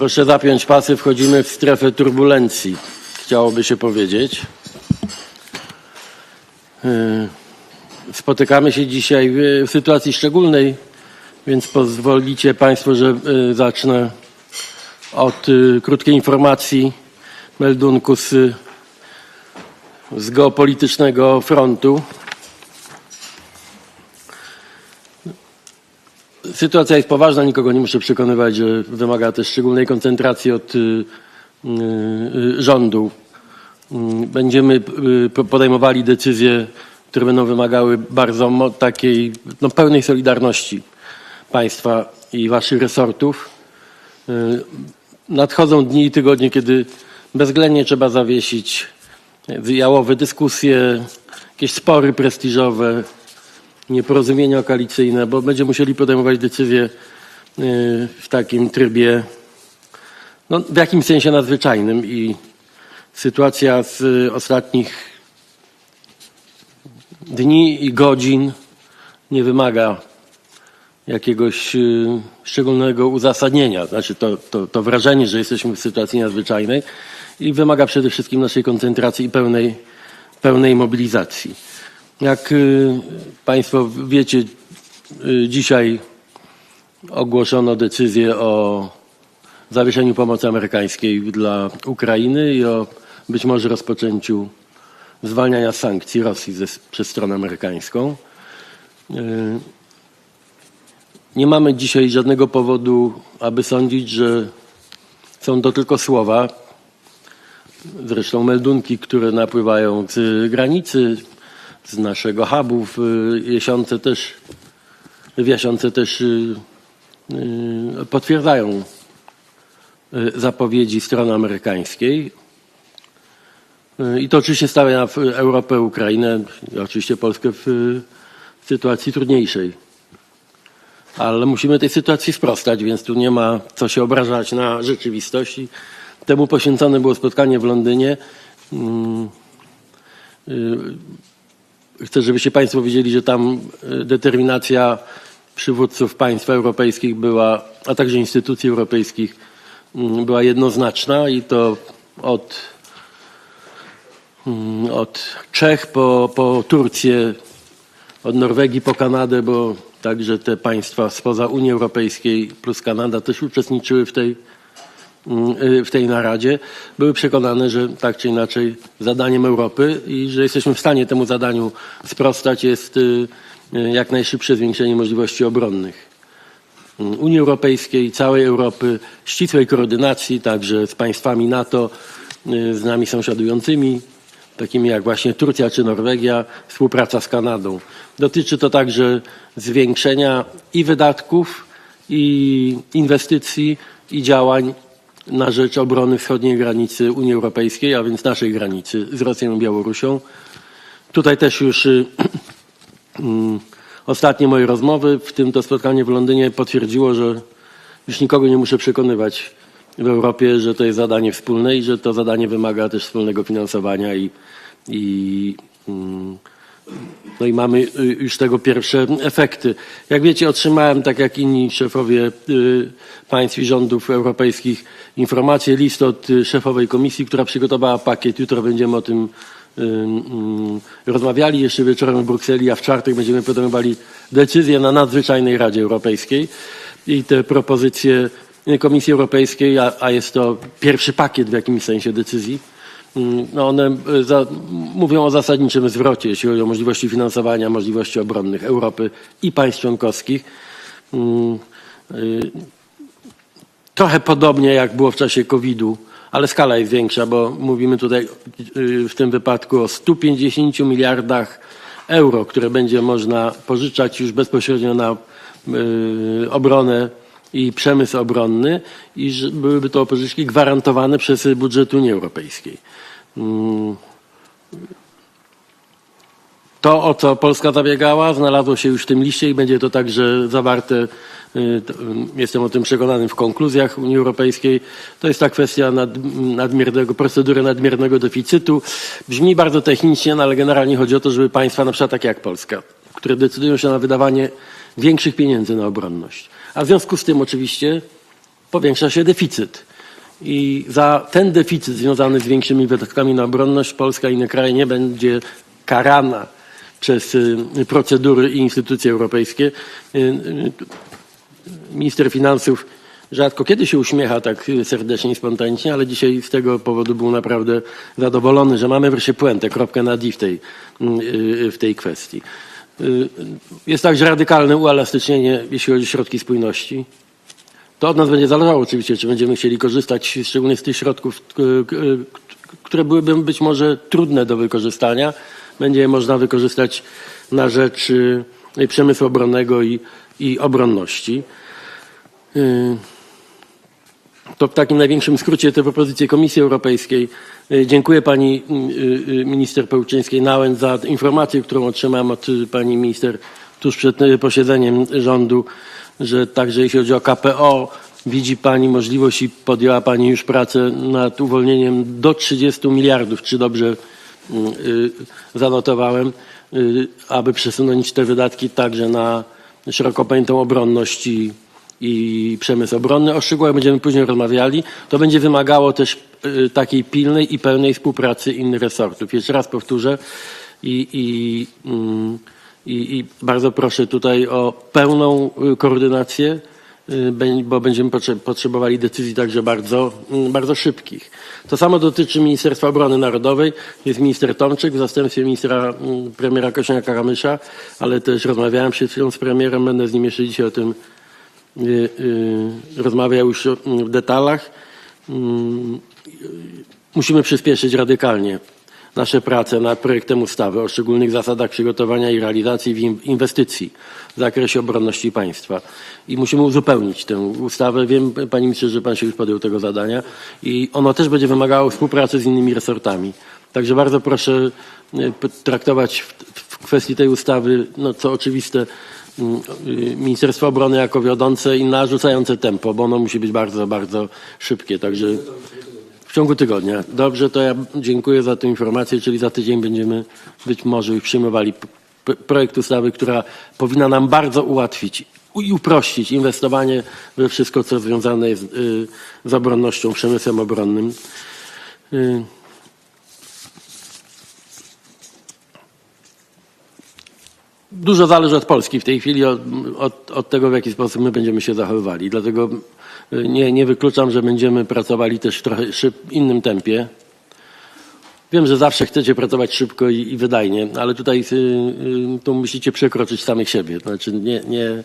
Proszę zapiąć pasy, wchodzimy w strefę turbulencji, chciałoby się powiedzieć. Yy, Spotykamy się dzisiaj w sytuacji szczególnej, więc pozwolicie Państwo, że yy, zacznę od yy, krótkiej informacji, meldunku z, z geopolitycznego frontu. Sytuacja jest poważna, nikogo nie muszę przekonywać, że wymaga też szczególnej koncentracji od y, y, y, rządu. Y, Będziemy po- podejmowali decyzje, które będą wymagały bardzo takiej no, pełnej solidarności państwa i waszych resortów. Nadchodzą dni i tygodnie, kiedy bezwzględnie trzeba zawiesić jałowe dyskusje, jakieś spory prestiżowe, nieporozumienia koalicyjne, bo będziemy musieli podejmować decyzje y, w takim trybie, no, w jakimś sensie nadzwyczajnym i sytuacja z y, ostatnich dni i godzin nie wymaga jakiegoś y, szczególnego uzasadnienia. Znaczy to, to, to wrażenie, że jesteśmy w sytuacji nadzwyczajnej i wymaga przede wszystkim naszej koncentracji i pełnej, pełnej mobilizacji. Jak y, Państwo wiecie, y, dzisiaj ogłoszono decyzję o zawieszeniu pomocy amerykańskiej dla Ukrainy i o być może rozpoczęciu zwalniania sankcji Rosji ze, przez stronę amerykańską. Y, Nie mamy dzisiaj żadnego powodu, aby sądzić, że są to tylko słowa. Zresztą meldunki, które napływają z granicy, z naszego hubu w y, Jesiące też, w Jasiące też y, y, potwierdzają zapowiedzi strony amerykańskiej. I to oczywiście stawia w Europę, Ukrainę i oczywiście Polskę w, sytuacji trudniejszej. Ale musimy tej sytuacji sprostać, więc tu nie ma co się obrażać na rzeczywistość. I Temu poświęcone było spotkanie w Londynie. Chcę, żebyście Państwo wiedzieli, że tam y, determinacja przywódców państw europejskich była, a także instytucji europejskich mm, była jednoznaczna i to od, mm, od Czech po, po Turcję, od Norwegii po Kanadę, bo także te państwa spoza Unii Europejskiej plus Kanada też uczestniczyły w tej, w tej naradzie, były przekonane, że tak czy inaczej zadaniem Europy i że jesteśmy w stanie temu zadaniu sprostać jest y, y, jak najszybsze zwiększenie możliwości obronnych. Unii Europejskiej, całej Europy, ścisłej koordynacji także z państwami NATO, y, z nami sąsiadującymi, takimi jak właśnie Turcja czy Norwegia, współpraca z Kanadą. Dotyczy to także zwiększenia i wydatków, i inwestycji, i działań na rzecz obrony wschodniej granicy Unii Europejskiej, a więc naszej granicy z Rosją i Białorusią. Tutaj też już y, mm, ostatnie moje rozmowy, w tym to spotkanie w Londynie potwierdziło, że już nikogo nie muszę przekonywać w Europie, że to jest zadanie wspólne i że to zadanie wymaga też wspólnego finansowania i, i, mm, no i mamy y, już tego pierwsze efekty. Jak wiecie, otrzymałem, tak jak inni szefowie y, państw i rządów europejskich, informację, list od y, szefowej komisji, która przygotowała pakiet. Jutro będziemy o tym mm, rozmawiali jeszcze wieczorem w Brukseli, a w czwartek będziemy podejmowali decyzję na nadzwyczajnej Radzie Europejskiej i te propozycje Komisji Europejskiej, a, a jest to pierwszy pakiet w jakimś sensie decyzji, no one y, za, mówią o zasadniczym zwrocie, jeśli chodzi o możliwości finansowania, możliwości obronnych Europy i państw członkowskich. Mm, y, Trochę podobnie jak było w czasie COVID-u, ale skala jest większa, bo mówimy tutaj y, w tym wypadku o 150 miliardach euro, które będzie można pożyczać już bezpośrednio na obronę i przemysł obronny i byłyby to pożyczki gwarantowane przez budżet Unii Europejskiej. Mm. To, o co Polska zabiegała, znalazło się już w tym liście i będzie to także zawarte, y, y, jestem o tym przekonany, w konkluzjach Unii Europejskiej. To jest ta kwestia nad, nadmiernego, procedury nadmiernego deficytu. Brzmi bardzo technicznie, no ale generalnie chodzi o to, żeby państwa, na przykład takie jak Polska, które decydują się na wydawanie większych pieniędzy na obronność, a w związku z tym oczywiście powiększa się deficyt. I za ten deficyt związany z większymi wydatkami na obronność Polska i inne kraje nie będzie karana przez y, procedury i instytucje europejskie. Y, y, Minister finansów rzadko kiedy się uśmiecha tak serdecznie i spontanicznie, ale dzisiaj z tego powodu był naprawdę zadowolony, że mamy wreszcie puentę, kropkę na D w tej, y, w tej kwestii. Y, Jest także radykalne uelastycznienie, jeśli chodzi o środki spójności. To od nas będzie zależało oczywiście, czy będziemy chcieli korzystać szczególnie z tych środków, które byłyby być może trudne do wykorzystania. Będzie je można wykorzystać na rzecz y, przemysłu obronnego i, i obronności. To w takim największym skrócie te propozycje Komisji Europejskiej. Y, Dziękuję pani y, y, minister Pełczyńskiej-Nałęcz za informację, którą otrzymałem od pani minister tuż przed posiedzeniem rządu, że także jeśli chodzi o KPO, widzi pani możliwość i podjęła pani już pracę nad uwolnieniem do 30 miliardów, czy dobrze zanotowałem, aby przesunąć te wydatki także na szeroko pojętą obronność i, i przemysł obronny. O szczegółach będziemy później rozmawiali. To będzie wymagało też y, takiej pilnej i pełnej współpracy innych resortów. Jeszcze raz powtórzę i, i, mm, i, i bardzo proszę tutaj o pełną y, koordynację, y, bo będziemy potrze- potrzebowali decyzji także bardzo, mm, bardzo szybkich. To samo dotyczy Ministerstwa Obrony Narodowej. Jest minister Tomczyk w zastępstwie ministra mm, premiera Kosiniaka-Kamysza, ale też rozmawiałem przed chwilą z premierem, będę z nim jeszcze dzisiaj o tym rozmawiał już mm, w detalach. Mm, Musimy przyspieszyć radykalnie nasze prace nad projektem ustawy o szczególnych zasadach przygotowania i realizacji inwestycji w zakresie obronności państwa. I musimy uzupełnić tę ustawę. Wiem, panie ministrze, że pan się już podjął tego zadania i ono też będzie wymagało współpracy z innymi resortami. Także bardzo proszę y, traktować w, kwestii tej ustawy, no co oczywiste, y, Ministerstwo Obrony jako wiodące i narzucające tempo, bo ono musi być bardzo, bardzo szybkie. Także w ciągu tygodnia. Dobrze, to ja dziękuję za tę informację, czyli za tydzień będziemy być może przyjmowali projekt ustawy, która powinna nam bardzo ułatwić i uprościć inwestowanie we wszystko, co związane jest y, z obronnością, przemysłem obronnym. Dużo zależy od Polski w tej chwili, od, od, od tego, w jaki sposób my będziemy się zachowywali. Dlatego y, nie, nie wykluczam, że będziemy pracowali też w trochę szyb, innym tempie. Wiem, że zawsze chcecie pracować szybko i, i wydajnie, ale tutaj y, y, tu musicie przekroczyć samych siebie. Znaczy nie, nie,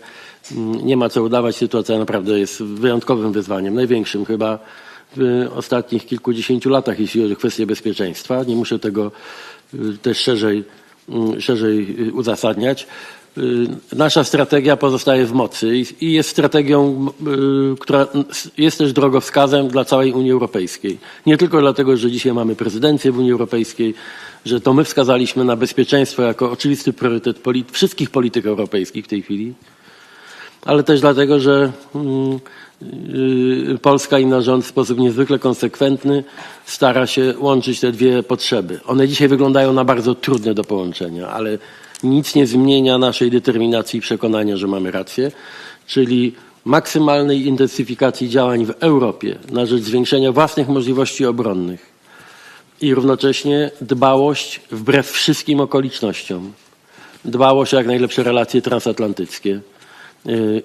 nie ma co udawać. Sytuacja naprawdę jest wyjątkowym wyzwaniem, największym chyba w ostatnich kilkudziesięciu latach, jeśli chodzi o kwestie bezpieczeństwa. Nie muszę tego y, też szerzej, szerzej y, uzasadniać. Y, Nasza strategia pozostaje w mocy i- i jest strategią, y, która jest też drogowskazem dla całej Unii Europejskiej. Nie tylko dlatego, że dzisiaj mamy prezydencję w Unii Europejskiej, że to my wskazaliśmy na bezpieczeństwo jako oczywisty priorytet polit- wszystkich polityk europejskich w tej chwili, ale też dlatego, że mm, y, Polska i nasz rząd w sposób niezwykle konsekwentny stara się łączyć te dwie potrzeby. One dzisiaj wyglądają na bardzo trudne do połączenia, ale nic nie zmienia naszej determinacji i przekonania, że mamy rację, czyli maksymalnej intensyfikacji działań w Europie na rzecz zwiększenia własnych możliwości obronnych i równocześnie dbałość wbrew wszystkim okolicznościom dbałość o jak najlepsze relacje transatlantyckie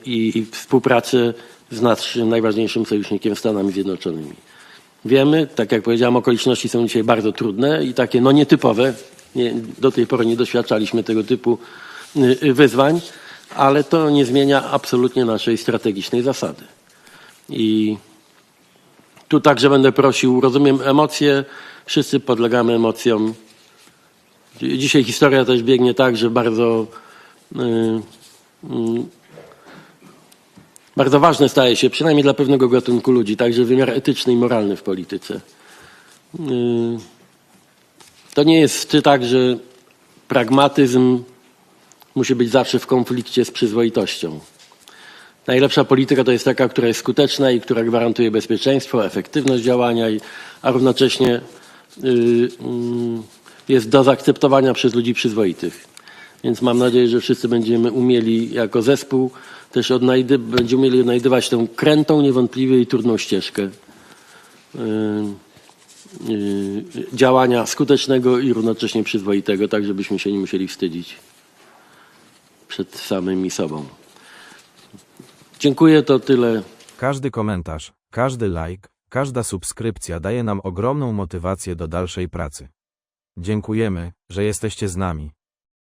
i i współpracę z naszym najważniejszym sojusznikiem Stanami Zjednoczonymi. Wiemy, tak jak powiedziałem, okoliczności są dzisiaj bardzo trudne i takie no nietypowe. Nie, do tej pory nie doświadczaliśmy tego typu y, y, wyzwań, ale to nie zmienia absolutnie naszej strategicznej zasady. I tu także będę prosił, rozumiem emocje, wszyscy podlegamy emocjom. Dzisiaj historia też biegnie tak, że bardzo, y, y, bardzo ważne staje się, przynajmniej dla pewnego gatunku ludzi, także wymiar etyczny i moralny w polityce. Y, To nie jest tak, że pragmatyzm musi być zawsze w konflikcie z przyzwoitością. Najlepsza polityka to jest taka, która jest skuteczna i która gwarantuje bezpieczeństwo, efektywność działania, a równocześnie y, y, jest do zaakceptowania przez ludzi przyzwoitych. Więc mam nadzieję, że wszyscy będziemy umieli jako zespół też odnajdy, będziemy umieli odnajdywać tę krętą, niewątpliwie i trudną ścieżkę y, y, działania skutecznego i równocześnie przyzwoitego, tak żebyśmy się nie musieli wstydzić przed samymi sobą. Dziękuję, to tyle. Każdy komentarz, każdy like, każda subskrypcja daje nam ogromną motywację do dalszej pracy. Dziękujemy, że jesteście z nami.